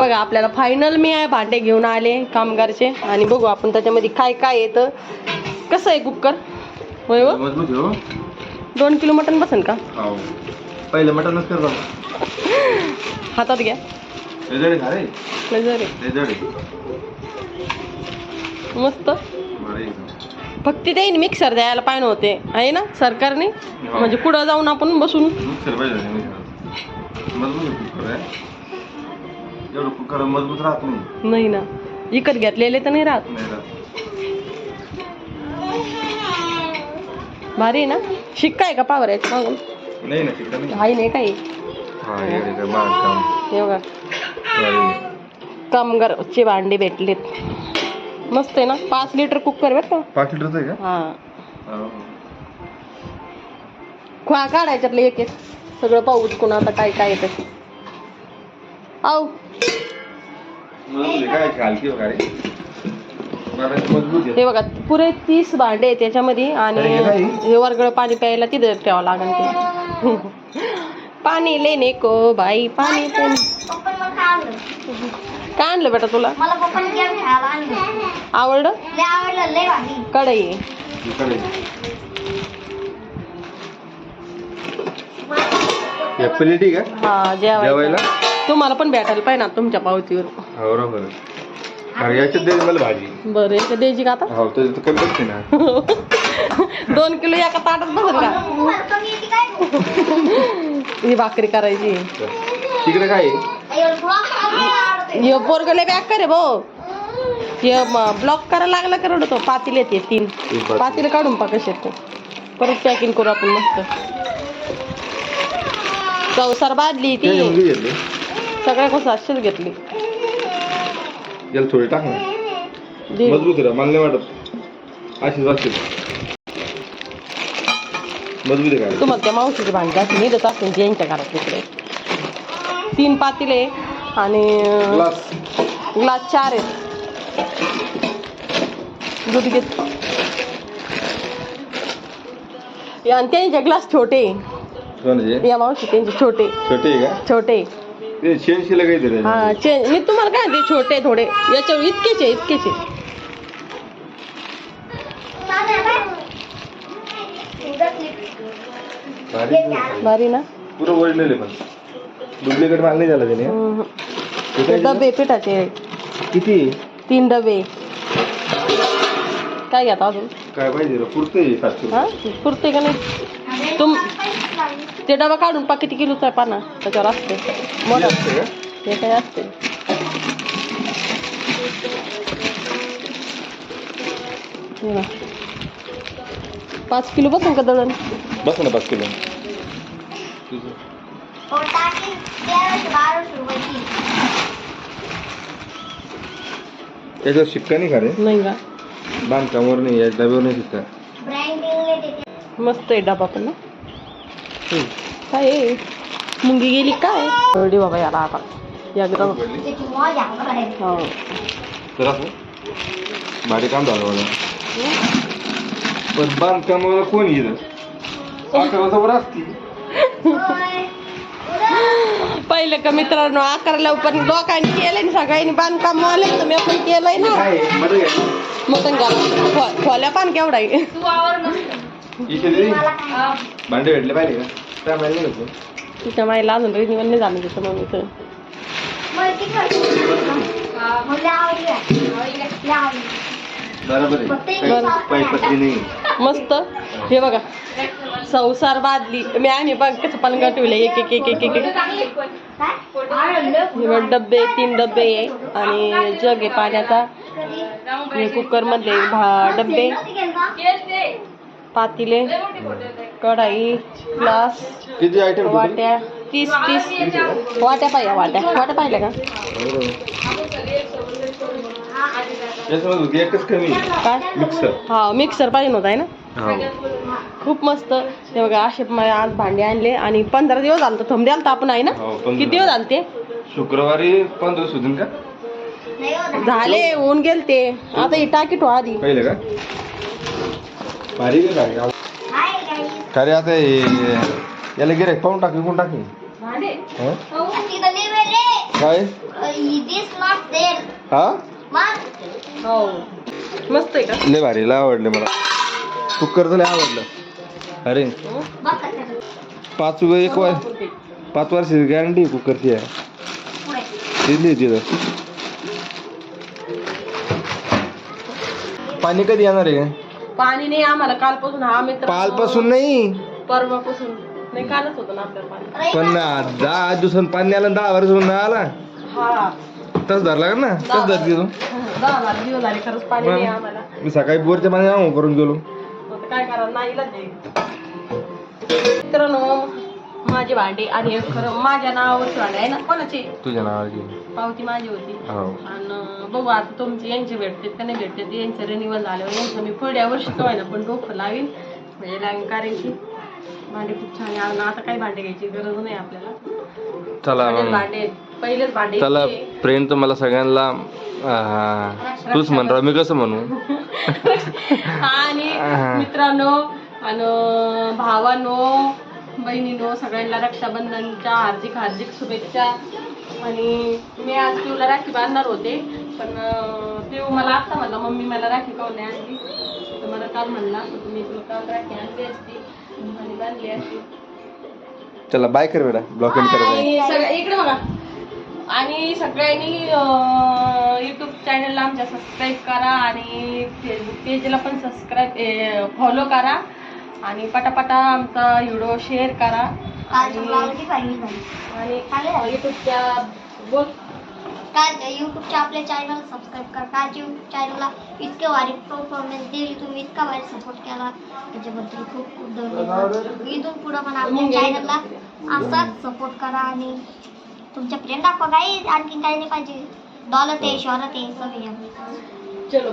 बघा आपल्याला फायनल मी आहे भांडे घेऊन आले कामगारचे. आणि बघू आपण त्याच्यामध्ये काय काय येतं कसं आहे कुकर? होय हो? मजबूत हो. दोन किलो मटण बसेल का? हो. पहिलं मटनच कर हातात घ्या. रेजडे खा रे. लय जड आहे. रेजडे मस्त. बरं एकदम फक्त ते मिक्सर द्यायला पाहिजे होते. आहे ना सरकारने? म्हणजे पुढं जाऊन आपण बसून. मिक्सर पाहिजे नाही मिक्सर मजबूत कुकर आहे एवढं कुकर मजबूत राहत नाही. नाही ना. विकत घेतलेले तर नाही राहत. नाही राहत. भारी आहे ना? शिक्का आहे का पावर याच्या मागून? नाही ना तिकडं नाही. काही हा ये रे काय बांधकाम हे बघा. भारी. कामगारचे भांडे भेटलेत. मस्त आहे ना? पाच लिटर कुकर बरं का? पाच लिटरचं आहे का? हा. हो. काढायच्यातलं एक एक. सगळं पाहू उचकून आता काय काय येतं आऊ. हो हे बघा पुरे तीस भांडे आहेत त्याच्यामध्ये आणि हे वरगळ पाणी प्यायला तिथे ठेवावं लागेल ते. पाणी लेने को बाई पाणी काय आणलं बेटा तुला? मला पप्पाने गेम खेळायला आणलं. आवडलं? कढई. हे प्लेटी का? हा जेवायला. जेवायला? तुम्हाला पण भेटायला पाहिजे ना तुमच्या पावतीवर. हो बरोबर. अरे याच्यात दे मला भाजी. बरं एक द्यायची का आता? हो त्याच्यात तर कमी बसते ना. दोन किलो एका ताटात बसेल का? ही भाकरी करायची. तिकडे काय आहे? हे पोरगले बॅक करे भाऊ हे ब्लॉक करायला लागला का रडतो? पातील येते तीन. पातेले. पातील काढून पा कसे ते परत पॅकिंग करू आपण मस्त. चौसार बादली ती. ते मुंगी घेतली. सगळ्या कसं अशीच घेतली. याला थोडी टाक ना. दे. मजबूत आहे मला नाही वाटत. अशीच वाटते मजबूत आहे काय तुम्हाला त्या मावशीची भांडी अशी निघत असेल ज्यांच्या घरात तिकडे. तीन पातीले आणि ग्लास. ग्लास चार आहेत. दूध घेत या- आणि त्यांचे ग्लास छोटे. या मावशी त्यांचे छोटे. छोटे आहे का? छोटे. ते हा चे मी तुम्हाला काय ते छोटे थोडे? याच्या इतकेच आहे इतकेच आहे भारी ना? पुरं पण डुप्लिकेट माल नाही झाला त्याने हम्म. ते काय डबे पिठाचे किती? तीन डबे काय घ्या अजून काय पाहिजे रे? पुरते सातशे हा पुरते का नाही? तुम ते डबा काढून पा किती किलोचा आहे पाना. त्याच्यावर असते मोठा? हे काय असते. पाच किलो बसून का दळण? बस ना पाच किलो. त्याच्यावर शिक्का नाही का रे? नाही का? बांधकामावर नाही या डब्यावर नाही शिक्का. मस्त आहे डबा पण ना. काय आहे? मुंगी गेली काय? एवढी बाबा याला आता. एकदम पडली? हो. तर असं? भारी काम झालं मला. पण बांधकामाला कोण येईल? पहिले का मित्रांनो अकराला पण लोकांनी केलंय ना सगळ्यांनी बांधकाम वाले तर मी पण केलंय ना. खो- खोल्या पान केवढा आहे. इथे. भांडे भेटले पाहिजे का? काय माहिती नाही? तिच्या माईला अजून रिन्युअल नाही झालं बरोबर आहे. काही पायपत्री नाही. मस्त. हे बघा. संसार बादली. मी आम्ही बघ कसं पण गटविलं एक एक एक एक एक डब्बे तीन डब्बे आहे आणि जग आहे पाण्याचा. हे कुकर मधले भा डब्बे. पातीले कढाई ग्लास किती आयटम वाट्या तीस तीस. वाट्या पाहिजे वाट्या. वाट्या पाहिल्या का? याच्यामध्ये होती एकच कमी. काय? मिक्सर हा मिक्सर पाहिजे होता आहे ना? हो. खूप मस्त. ते बघा असे आज भांडे आणले आणि पंधरा दिवस झालं तर थंबे आलता आपण आहे ना? हो. किती दिवस झाले ते शुक्रवारी पंधरा सुधून का? झाले होऊन गेल ते आता ही टाकीट हो आधी. पाहिलं का? भारी खरे आता हे याला गिरायक पाहून टाकी कोण टाकी हं? काय? दिस नॉट देर हा? हो. मस्त आहे का? लय भारी लय आवडले मला. कुकरचं लय आवडलं. अरे. पाच एक वर पाच वर्षाची गॅरंटी कुकरची आहे दिली तिथं. पाणी कधी येणार आहे? पाणी नाही आम्हाला कालपासून हा मित्र पालपासून नाही. परवापासून नाही कालच होतं ना आपल्याला पाणी. पण ना दहा दिवसांनी पाणी आलं आणि दहा नाही आला. हा. तस धरला का ना? तस धरती तू? दहा बारा दिवस झाले खरंच पाणी नाही आम्हाला. मी सकाळी बोरच्या पाणी आंघोळ करून गेलो. आता काय करा नाही नाही मित्रांनो माझे भांडे आणि हे खरं माझ्या नावावरची भांडे आहे ना? कोणाची? तुझ्या नावाची पावती माझी होती. हो. आणि बघू आता तुमचे यांचे भेटतात का नाही भेटतात? यांचं रिन्युअल झाल्यावर यांचं मी पुढल्या वर्षी काय ना पण डोकं लावीन. म्हणजे लावीन कारण की भांडे खूप छान आहे. आणि आता काही भांडे घ्यायची गरज नाही आपल्याला. चला मग भांडे. पहिलेच भांडे चला इतके. फ्रेंड तुम्हाला सगळ्यांना तूच म्हण राव मी कसं म्हणू? आणि. मित्रांनो आणि भावानो बहिणीनो सगळ्यांना रक्षाबंधनच्या हार्दिक हार्दिक शुभेच्छा. आणि मी आज पिऊला राखी बांधणार होते पण पिऊ मला आत्ता म्हणला मम्मी मला राखी काऊन नाही आणली. तर मला काल म्हणला मी तुला काल राखी आणली असती आणि बांधली असती. चला बाय कर बेटा. Block end. आणि सगळ्या इकडे बघा. आणि सगळ्यांनी यूट्यूब चॅनलला आमच्या सबस्क्राईब करा आणि फेसबुक पेजला पण सबस्क्राईब फॉलो करा. आणि पटापटा आमचा व्हिडिओ शेअर करा. आणि यूट्यूबच्या बोल. काय युट्यूबच्या आपल्या चॅनल सबस्क्राईब करा. काय युट्यूब चॅनलला इतके भारी परफॉर्मन्स दिली. तुम्ही इतका भारी सपोर्ट केला. त्याच्याबद्दल खूप खूप धन्यवाद. इथून पुढं पण आपल्या चॅनलला असाच सपोर्ट करा आणि तुमच्या फ्रेंड दाखवा. काही आणखी काही नाही पाहिजे. दौलत आहे शहरात आहे सगळे. चलो.